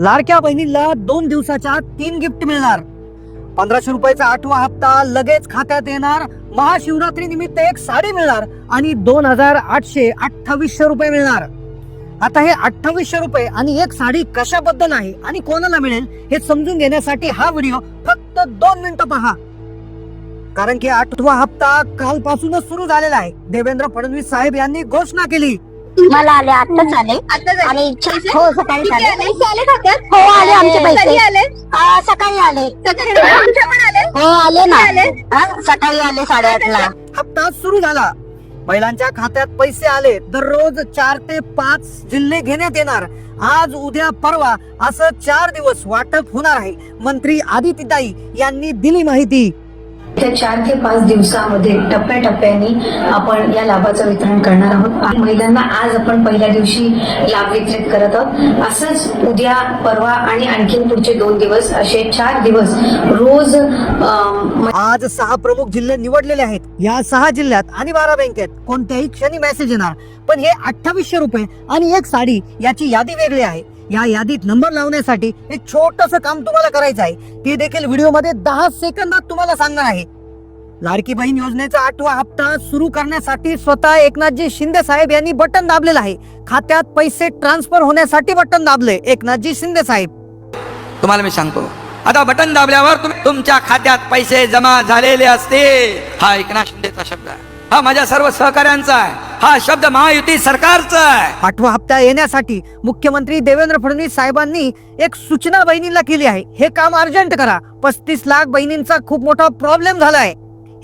लाडक्या बहिणीला दोन दिवसाच्या तीन गिफ्ट मिळणार. पंधराशे रुपयाचा आठवा हप्ता लगेच खात्यात येणार. महाशिवरात्री निमित्त एक साडी मिळणार आणि दोन हजार आठशे अठ्ठावीसशे रुपये मिळणार. आता हे अठ्ठावीसशे रुपये आणि एक साडी कशाबद्दल आहे आणि कोणाला मिळेल हे समजून घेण्यासाठी हा व्हिडिओ फक्त दोन मिनिटं पहा. कारण की आठवा हप्ता कालपासूनच सुरू झालेला आहे. देवेंद्र फडणवीस साहेब यांनी घोषणा केली. मला आले आताच आले. आणि हो सकाळी आले? हो आले आमचे पैसे. हा, सकाळी आले. हो आले ना. हा, सकाळी आले साडेआठला. हप्ता सुरू झाला. महिलांच्या खात्यात पैसे आले. दररोज चार ते पाच जिल्हे घेण्यात येणार. आज उद्या परवा असं चार दिवस वाटप होणार आहे. मंत्री आदित्यताई यांनी दिली माहिती. त्या चार ते पाच दिवसामध्ये टप्प्याटप्प्याने आपण या लाभाचं वितरण करणार आहोत. महिलांना आज आपण पहिल्या दिवशी लाभ वितरित करत आहोत. असंच उद्या परवा आणि आणखीन पुढचे दोन दिवस असे चार दिवस रोज आज सहा प्रमुख जिल्हे निवडलेले आहेत. या सहा जिल्ह्यात आणि बारा बँकेत कोणत्याही क्षणी मेसेज येणार. पण हे अठ्ठावीसशे रुपये आणि एक साडी याची यादी वेगळी आहे. या यादीत नंबर लावण्यासाठी एक छोटस काम तुम्हाला करायचं आहे. ते देखील व्हिडिओमध्ये दहा सेकंदात तुम्हाला सांगणार आहे. लाडकी बहीण योजनेचा आठवा हप्ता सुरू करण्यासाठी स्वतः एकनाथजी शिंदे साहेब यांनी बटन दाबलेलं आहे. खात्यात पैसे ट्रान्सफर होण्यासाठी बटन दाबले एकनाथजी शिंदे साहेब. तुम्हाला मी सांगतो. आता बटन दाबल्यावर तुम्ही तुमच्या खात्यात पैसे जमा झालेले असते हा एकनाथ शिंदेचा शब्द आहे. हा माझ्या सर्व सहकाऱ्यांचा आहे. हा शब्द महायुती सरकारचा आहे. आठवा हप्ता येण्यासाठी मुख्यमंत्री देवेंद्र फडणवीस साहेबांनी एक सूचना बहिणींना केली आहे. हे काम अर्जंट करा. पस्तीस लाख बहिणींचा खूप मोठा प्रॉब्लेम झालाय.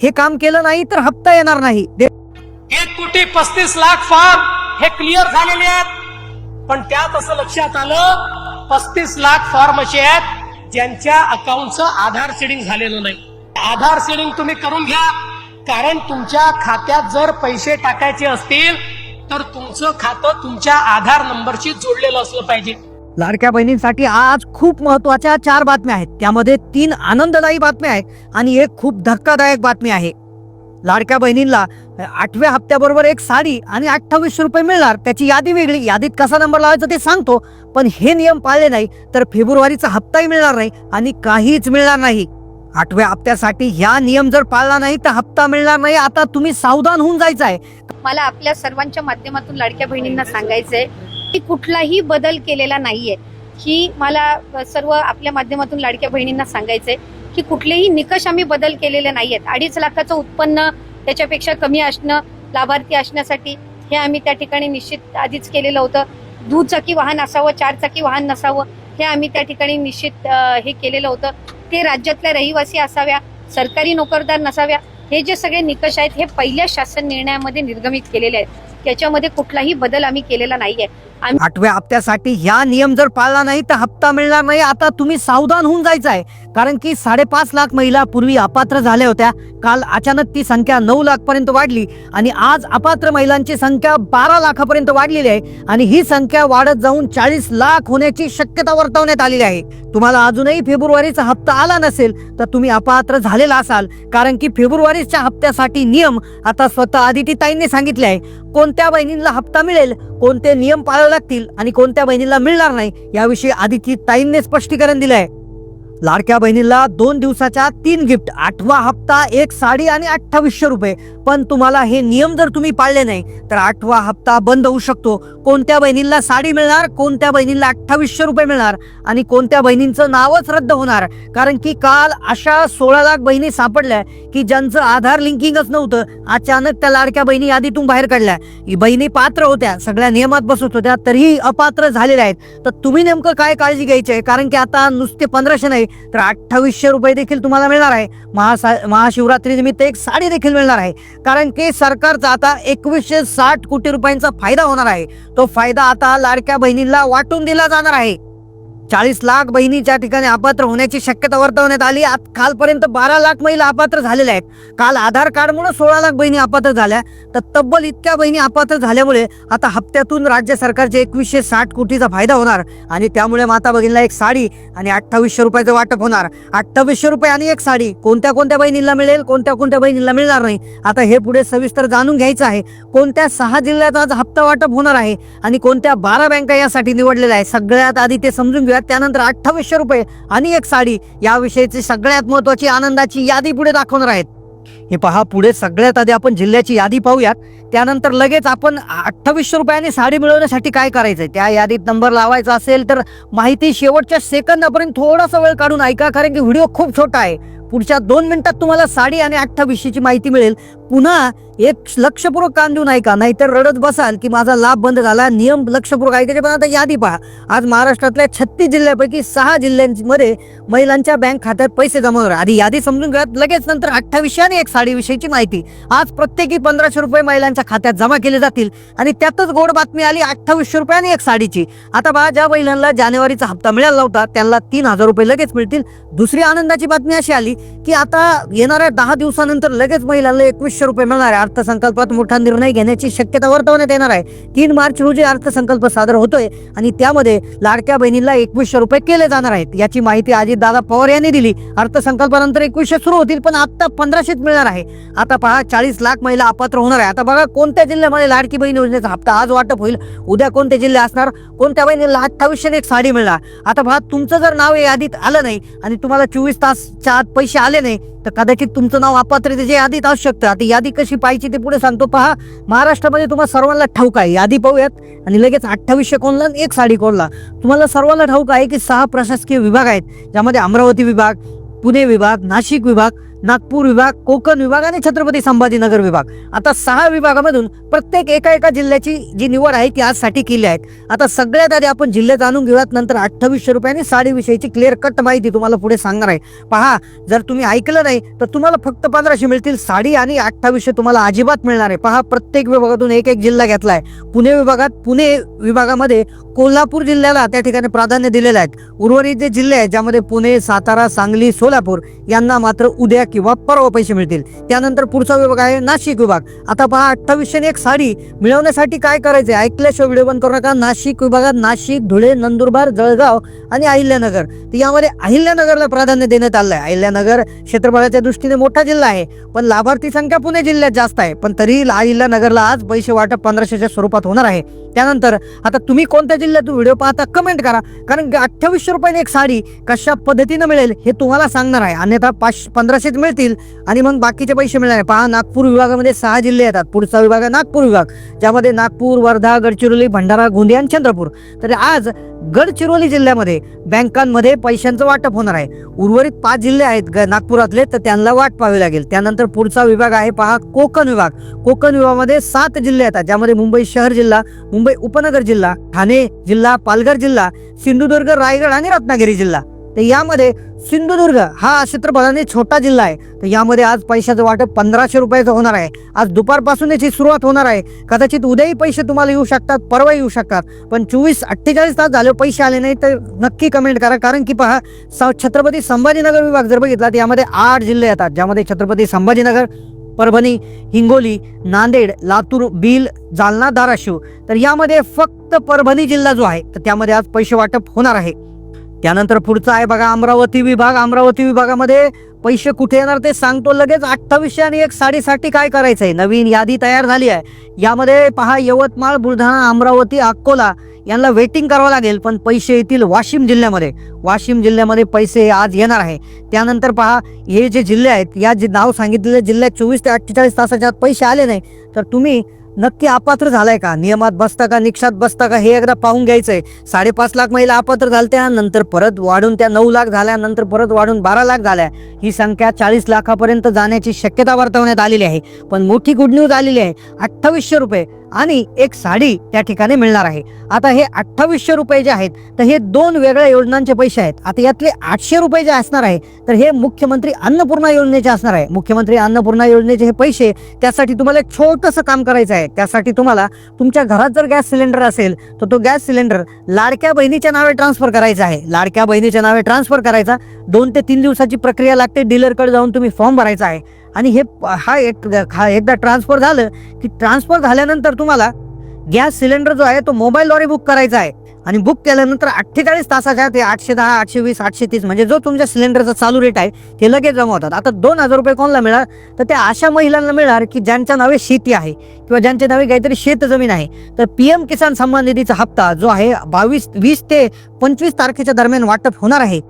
हे काम केलं नाही तर हप्ता येणार नाही. दे- एक कोटी पस्तीस लाख फॉर्म हे क्लिअर झालेले आहेत. पण त्यात असं लक्षात आलं पस्तीस लाख फॉर्म असे आहेत ज्यांच्या अकाउंटचं आधार सीडिंग झालेलं नाही. आधार सीडिंग तुम्ही करून घ्या. कारण तुमच्या खात्यात जर पैसे टाकायचे असतील तर तुमचं खातं तुमच्या आधार नंबरशी जोडलेलं असलं पाहिजे. लाडक्या बहिणींसाठी आज खूप महत्त्वाच्या चार बातम्या आहेत. त्यामध्ये तीन आनंददायी बातम्या आहेत आणि एक खूप धक्कादायक बातमी आहे. लाडक्या बहिणींना आठव्या हप्त्याबरोबर एक साडी आणि अठ्ठावीसशे रुपये मिळणार. त्याची यादी वेगळी. यादीत कसा नंबर लावायचा ते सांगतो पण हे नियम पाळले नाही तर फेब्रुवारीचा हप्ताही मिळणार नाही आणि काहीच मिळणार नाही. आठव्या हप्त्यासाठी ह्या नियम जर पाळला नाही तर हप्ता मिळणार नाही. आता तुम्ही सावधान होऊन जायचं आहे मला आपल्या सर्वांच्या माध्यमातून लाडक्या बहिणींना सांगायचंय की कुठलाही बदल केलेला नाहीये. ही मला सर्व आपल्या माध्यमातून लाडक्या बहिणींना सांगायचंय की कुठलेही निकष आम्ही बदल केलेले नाहीयेत. अडीच लाखाचं उत्पन्न त्याच्यापेक्षा कमी असणं लाभार्थी असण्यासाठी हे आम्ही त्या ठिकाणी निश्चित आधीच केलेलं होतं. दुचाकी वाहन असावं चारचाकी वाहन नसावं हे आम्ही त्या ठिकाणी निश्चित हे केलेलं होतं. ते राज्यातल्या रहिवासी असाव्या सरकारी नोकरदार नसाव्या हे जे सगळे निकष आहेत हे पहिल्या शासन निर्णयामध्ये निर्गमित केलेले आहेत. त्याच्यामध्ये कुठलाही बदल आम्ही केलेला नाही आहे आठव्या हप्त्यासाठी ह्या नियम जर पाळला नाही तर हप्ता मिळणार नाही. आता तुम्ही सावधान होऊन जायचं आहे कारण की साडेपाच लाख महिला पूर्वी अपात्र झाल्या होत्या. काल अचानक ती संख्या नऊ लाख पर्यंत वाढली आणि आज अपात्र महिलांची संख्या बारा लाखापर्यंत वाढलेली आहे आणि ही संख्या वाढत जाऊन चाळीस लाख होण्याची शक्यता वर्तवण्यात आलेली आहे. तुम्हाला अजूनही फेब्रुवारीचा हप्ता आला नसेल तर तुम्ही अपात्र झालेला असाल. कारण की फेब्रुवारीच्या हप्त्यासाठी नियम आता स्वतः आदितीताईंनी सांगितले आहे. कोणत्या बहिणींना हप्ता मिळेल कोणते नियम पाळावे लागतील आणि कोणत्या बहिणीला मिळणार नाही याविषयी आदिती ताईंनी स्पष्टीकरण दिलं आहे लाडक्या बहिणीला दोन दिवसाच्या तीन गिफ्ट आठवा हप्ता एक साडी आणि अठ्ठावीसशे रुपये. पण तुम्हाला हे नियम जर तुम्ही पाळले नाही तर आठवा हप्ता बंद होऊ शकतो. कोणत्या बहिणीला साडी मिळणार कोणत्या बहिणीला अठ्ठावीसशे रुपये मिळणार आणि कोणत्या बहिणींचं नावच रद्द होणार? कारण की काल अशा सोळा लाख बहिणी सापडल्या की ज्यांचं आधार लिंकिंगच नव्हतं. अचानक त्या लाडक्या बहिणी यादीतून बाहेर काढल्या. बहिणी पात्र होत्या सगळ्या नियमात बसत होत्या तरीही अपात्र झालेल्या आहेत. तर तुम्ही नेमकं काय काळजी घ्यायची आहे? कारण की आता नुसते पंधराशे नाही तर अठ्ठावीसशे रुपये देखील तुम्हाला मिळणार आहे. महासा महाशिवरात्री निमित्त एक साडी देखील मिळणार आहे. कारण की सरकारचा आता एकवीसशे साठ कोटी रुपयांचा फायदा होणार आहे. तो फायदा आता लाडक्या बहिणींना वाटून दिला जाणार आहे. चाळीस लाख बहिणीच्या ठिकाणी अपात्र होण्याची शक्यता वर्तवण्यात आली. आज कालपर्यंत बारा लाख महिला अपात्र झालेल्या आहेत. काल आधार कार्डमुळे सोळा लाख बहिणी अपात्र झाल्या. तर तब्बल इतक्या बहिणी अपात्र झाल्यामुळे आता हप्त्यातून राज्य सरकारचे एकवीसशे साठ कोटीचा फायदा होणार आणि त्यामुळे माता भगिनीला एक साडी आणि अठ्ठावीसशे रुपयाचं वाटप होणार. अठ्ठावीसशे रुपये आणि एक साडी कोणत्या कोणत्या बहिणीला मिळेल कोणत्या कोणत्या बहिणीला मिळणार नाही आता हे पुढे सविस्तर जाणून घ्यायचं आहे. कोणत्या सहा जिल्ह्यात आज हप्ता वाटप होणार आहे आणि कोणत्या बारा बँका यासाठी निवडलेल्या आहे सगळ्यात आधी ते समजून घेऊयात त्यानंतर अठ्ठावीसशे रुपये आणि एक साडी. याविषयीची सगळ्यात महत्वाची आनंदाची यादी पुढे दाखवणार आहेत. हे पहा पुढे सगळ्यात आधी आपण जिल्ह्याची यादी पाहूयात. त्यानंतर लगेच आपण अठ्ठावीसशे रुपयाने साडी मिळवण्यासाठी काय करायचंय? त्या यादीत नंबर लावायचा असेल तर माहिती शेवटच्या सेकंदापर्यंत थोडासा वेळ काढून ऐका कारण की व्हिडिओ खूप छोटा आहे. पुढच्या दोन मिनिटात तुम्हाला साडी आणि अठ्ठावीसशेची माहिती मिळेल. पुन्हा एक लक्षपूर्वक कान देऊन ऐका नाहीतर रडत बसाल की माझा लाभ बंद झाला. नियम लक्षपूर्वक ऐकायचे पण आता यादी पहा. आज महाराष्ट्रातल्या छत्तीस जिल्ह्यापैकी सहा जिल्ह्यांमध्ये महिलांच्या बँक खात्यात पैसे जमा होणार. आधी यादी समजून घ्या लगेच नंतर अठ्ठावीसशे आणि एक साडीविषयीची माहिती. आज प्रत्येकी पंधराशे रुपये महिलांच्या खात्यात जमा केले जातील आणि त्यातच गोड बातमी आली अठ्ठावीसशे रुपये आणि एक साडीची. आता पहा ज्या महिलांना जानेवारीचा हप्ता मिळाला होता त्यांना तीन हजार रुपये लगेच मिळतील. दुसरी आनंदाची बातमी अशी आली की आता येणाऱ्या दहा दिवसानंतर लगेच महिलांना एकवीसशे रुपये मिळणार आहे. अर्थसंकल्पात मोठा निर्णय घेण्याची शक्यता वर्तवण्यात येणार आहे. तीन मार्च रोजी अर्थसंकल्प सादर होतोय आणि त्यामध्ये लाडक्या बहिणीला एकवीसशे रुपये केले जाणार आहेत. याची माहिती अजित दादा पवार यांनी दिली. अर्थसंकल्पानंतर एकवीसशे सुरू होतील पण आता पंधराशेच मिळणार आहे. आता पहा चाळीस लाख महिला अपात्र होणार आहे. आता बघा कोणत्या जिल्ह्यामध्ये लाडकी बहीण योजनेचा हप्ता आज वाटप होईल? उद्या कोणते जिल्हे असणार? कोणत्या बहिणीला अठ्ठावीसशे एक साडी मिळणार? आता पहा तुमचं जर नाव यादीत आलं नाही आणि तुम्हाला चोवीस तासच्या आत पैसे आले नाही तर कदाचित तुमचं नाव अपात्रतेच्या यादीत असू शकतं. आता यादी कशी पाहिजे ते पुढे सांगतो. पहा महाराष्ट्रामध्ये तुम्हाला सर्वांना ठाऊक आहे. यादी पाहूयात. आणि लगेच अठ्ठावीसशे कोणला आणि एक साडी कोणला? तुम्हाला सर्वांना ठाऊक आहे की सहा प्रशासकीय विभाग आहेत ज्यामध्ये अमरावती विभाग पुणे विभाग नाशिक विभाग नागपूर विभाग कोकण विभाग आणि छत्रपती संभाजीनगर विभाग. आता सहा विभागामधून प्रत्येक एका एका जिल्ह्याची जी निवड आहे ती आजसाठी केली आहेत आता सगळ्यात आधी आपण जिल्हे जाणून घेऊयात नंतर अठ्ठावीसशे रुपयांनी साडीविषयीची क्लिअर कट माहिती तुम्हाला पुढे सांगणार आहे. पहा जर तुम्ही ऐकलं नाही तर तुम्हाला फक्त पंधराशे मिळतील साडी आणि अठ्ठावीसशे तुम्हाला अजिबात मिळणार आहे. पहा प्रत्येक विभागातून एक एक जिल्हा घेतला आहे पुणे विभागात पुणे विभागामध्ये कोल्हापूर जिल्ह्याला त्या ठिकाणी प्राधान्य दिलेलं आहे. उर्वरित जे जिल्हे आहेत ज्यामध्ये पुणे सातारा सांगली सोलापूर यांना मात्र उद्या किंवा परवा पैसे मिळतील. त्यानंतर पुढचा विभाग आहे नाशिक विभाग. आता पहा अठ्ठावीसशे एक साडी मिळवण्यासाठी काय करायचे ऐकल्याशिवाय व्हिडिओ बंद करू नका. नाशिक विभागात नाशिक धुळे नंदुरबार जळगाव आणि अहिल्यानगर. तर यामध्ये अहिल्यानगरला प्राधान्य देण्यात आलं आहे अहिल्यानगर क्षेत्रफळाच्या दृष्टीने मोठा जिल्हा आहे पण लाभार्थी संख्या पुणे जिल्ह्यात जास्त आहे. पण तरी अहिल्यानगरला आज पैसे वाटप पंधराशेच्या स्वरूपात होणार आहे. त्यानंतर आता तुम्ही कोणत्या जिल्ह्यातून व्हिडिओ पाहता कमेंट करा. कारण की अठ्ठावीसशे रुपयाने एक साडी कशा पद्धतीनं मिळेल हे तुम्हाला सांगणार आहे. अन्यथा पाच पंधराशेच मिळतील आणि मग बाकीचे पैसे मिळणार आहे. पहा नागपूर विभागामध्ये सहा जिल्हे येतात. पुढचा विभाग आहे नागपूर विभाग ज्यामध्ये नागपूर वर्धा गडचिरोली भंडारा गोंदिया आणि चंद्रपूर. तर आज गडचिरोली जिल्ह्यामध्ये बँकांमध्ये पैशांचं वाटप होणार आहे. उर्वरित पाच जिल्हे आहेत ग- नागपुरातले तर त्यांना वाट पाहावी लागेल. त्यानंतर पुढचा विभाग आहे पहा कोकण विभाग. कोकण विभागामध्ये सात जिल्हे येतात ज्यामध्ये मुंबई शहर जिल्हा मुंबई उपनगर जिल्हा ठाणे जिल्हा पालघर जिल्हा सिंधुदुर्ग रायगड आणि रत्नागिरी जिल्हा. तर यामध्ये सिंधुदुर्ग हा क्षेत्रफळाने छोटा जिल्हा आहे. तर यामध्ये आज पैशाचं वाटप पंधराशे रुपयाचं होणार आहे. आज दुपारपासून याची सुरुवात होणार आहे. कदाचित उद्याही पैसे तुम्हाला येऊ शकतात परवा येऊ शकतात. पण चोवीस अठ्ठेचाळीस तास झाले पैसे आले नाही तर नक्की कमेंट करा. कारण की पहा स- छत्रपती संभाजीनगर विभाग जर बघितला तर यामध्ये आठ जिल्हे येतात. ज्यामध्ये छत्रपती संभाजीनगर परभणी हिंगोली नांदेड लातूर बील जालना धाराशिव. तर यामध्ये फक्त परभणी जिल्हा जो आहे तर त्यामध्ये आज पैसे वाटप होणार आहे. त्यानंतर पुढचा आहे बघा अमरावती विभाग. अमरावती विभागामध्ये पैसे कुठे येणार ते सांगतो लगेच. अठ्ठावीसशे आणि एक साडीसाठी काय करायचं आहे नवीन यादी तयार झाली आहे. यामध्ये पहा यवतमाळ बुलढाणा अमरावती अकोला यांना वेटिंग करावं लागेल पण पैसे येतील वाशिम जिल्ह्यामध्ये. वाशिम जिल्ह्यामध्ये पैसे आज येणार आहे. त्यानंतर पहा हे जे जिल्हे आहेत या जे नाव सांगितलेल्या जिल्ह्यात चोवीस ते अठ्ठेचाळीस तासाच्या आत पैसे आले नाही तर तुम्ही नक्की अपात्र झालाय का? नियमात बसता का निक्षात बसता का हे एकदा पाहून घ्यायचंय. साडेपाच लाख महिला अपात्र झालत्या नंतर परत वाढून त्या नऊ लाख झाल्या नंतर परत वाढून बारा लाख झाल्या. ही संख्या चाळीस लाखापर्यंत जाण्याची शक्यता वर्तवण्यात आलेली आहे. पण मोठी गुड न्यूज आलेली आहे. अठ्ठावीसशे रुपये. आणि एक साडी त्या ठिकाणी मिळणार आहे. आता हे अठ्ठावीसशे रुपये जे आहेत तर हे दोन वेगळ्या योजनांचे पैसे आहेत. आता यातले आठशे रुपये जे असणार आहे तर हे मुख्यमंत्री अन्नपूर्णा योजनेचे असणार आहे. मुख्यमंत्री अन्नपूर्णा योजनेचे हे पैसे त्यासाठी तुम्हाला एक छोटंसं काम करायचं आहे. त्यासाठी तुम्हाला तुमच्या घरात जर गॅस सिलेंडर असेल तर तो गॅस सिलेंडर लाडक्या बहिणीच्या नावे ट्रान्सफर करायचा आहे. लाडक्या बहिणीच्या नावे ट्रान्सफर करायचा. दोन ते तीन दिवसाची प्रक्रिया लागते. डीलरकडे जाऊन तुम्ही फॉर्म भरायचा आहे. आणि हे हा एक हा एकदा ट्रान्सफर झालं की ट्रान्सफर झाल्यानंतर तुम्हाला गॅस सिलेंडर जो आहे तो मोबाईलद्वारे बुक करायचा आहे. आणि बुक केल्यानंतर अठ्ठेचाळीस तासाच्या ते आठशे दहा आठशे वीस आठशे तीस म्हणजे जो तुमच्या सिलेंडरचा चालू रेट आहे ते लगेच जमा होतात. आता दोन हजार रुपये कोणाला मिळणार तर त्या अशा महिलांना मिळणार की ज्यांच्या नावे शेती आहे किंवा ज्यांच्या नावे काहीतरी शेत जमीन आहे. तर पी एम किसान सन्मान निधीचा हप्ता जो आहे बावीस वीस ते पंचवीस तारखेच्या दरम्यान वाटप होणार आहे.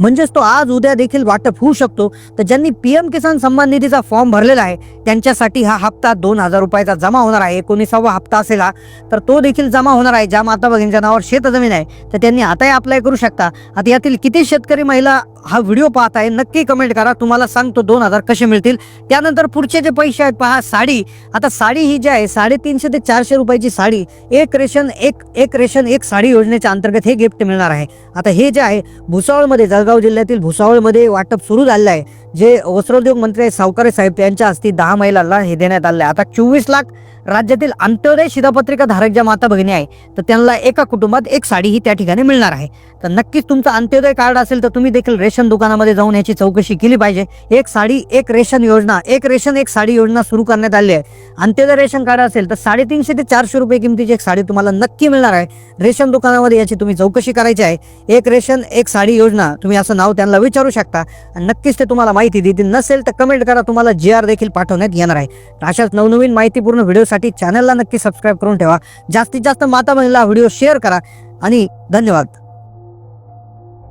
म्हणजेच तो आज उद्या देखील वाटप होऊ शकतो. तर ज्यांनी पीएम किसान सन्मान निधीचा फॉर्म भरलेला आहे त्यांच्यासाठी हा हप्ता दोन हजार रुपयाचा जमा होणार आहे. एकोणीसावा हप्ता असेल हा तर तो देखील जमा होणार आहे. ज्या माता भगिनीच्या नावावर शेतजमीन आहे तर त्यांनी आताही अप्लाय करू शकता. आता यातील किती शेतकरी महिला हा व्हिडिओ पाहत आहे नक्की कमेंट करा. तुम्हाला सांगतो दोन हजार कसे मिळतील. त्यानंतर पुढचे जे पैसे आहेत पहा साडी. आता साडी ही जी आहे साडेतीनशे ते चारशे रुपयाची साडी. एक रेशन एक एक रेशन एक साडी योजनेच्या अंतर्गत हे गिफ्ट मिळणार आहे. आता हे जे आहे भुसावळमध्ये जळगाव जिल्ह्यातील भुसावळमध्ये वाटप सुरू झालेलं आहे. जे वस्त्रोद्योग मंत्री सावकारे साहेब यांच्या हस्ते दहा महिलांना हे देण्यात आलं आहे. आता चोवीस लाख राज्यातील अंत्योदय शिधापत्रिका धारक ज्या माता भगिनी आहे तर त्यांना एका कुटुंबात एक साडी ही त्या ठिकाणी मिळणार आहे. तर नक्कीच तुमचं अंत्योदय कार्ड असेल तर तुम्ही देखील रेशन दुकानामध्ये जाऊन याची चौकशी केली पाहिजे. एक साडी एक रेशन योजना एक रेशन एक साडी योजना सुरू करण्यात आली आहे. अंत्योदय रेशन कार्ड असेल तर साडेतीनशे ते चारशे रुपये किमतीची एक साडी तुम्हाला नक्की मिळणार आहे. रेशन दुकानामध्ये याची तुम्ही चौकशी करायची आहे. एक रेशन एक साडी योजना तुम्ही असं नाव त्यांना विचारू शकता. आणि नक्कीच ते तुम्हाला माहिती देतील. नसेल तर कमेंट करा तुम्हाला जी आर देखील पाठवण्यात येणार आहे. अशाच नवनवीन माहितीपूर्ण व्हिडिओसाठी चॅनलला नक्की सबस्क्राईब करून ठेवा. जास्तीत जास्त माता बहिणीला व्हिडिओ शेअर करा. आणि धन्यवाद.